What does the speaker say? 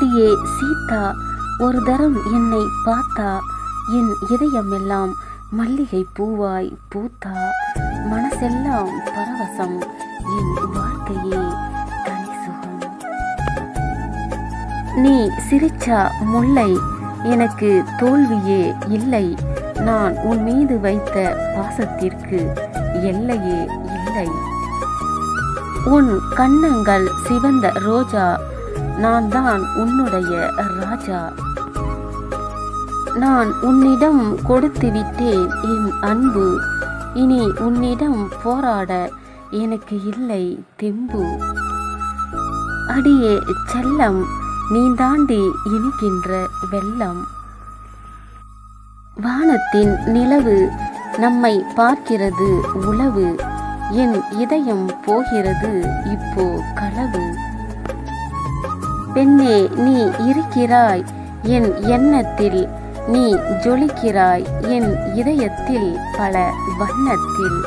அப்படியே சீதா ஒரு தரம் என்னை பார்த்தா என் இதயம் எல்லாம் மல்லிகை பூவாய் பூத்தா மனசெல்லாம் பரவசம் என் வாழ்க்கையே தனி சுகம். நீ சிரிச்சா முல்லை எனக்கு தோல்வியே இல்லை நான் உன் மீது வைத்த பாசத்திற்கு எல்லையே இல்லை. உன் கன்னங்கள் சிவந்த ரோஜா நான் தான் உன்னுடைய ராஜா. நான் உன்னிடம் கொடுத்து விட்டேன் என் அன்பு. இனி உன்னிடம் போராட எனக்கு இல்லை தெம்பு. அடியே செல்லம் நீ தாண்டி இனிக்கின்ற வெள்ளம். வானத்தின் நிலவு நம்மை பார்க்கிறது உளவு. என் இதயம் போகிறது இப்போ களவு. பெண்ணே நீ இருக்கிறாய். என் எண்ணத்தில் நீ ஜொலிக்கிறாய். என் இதயத்தில் பல வண்ணத்தில்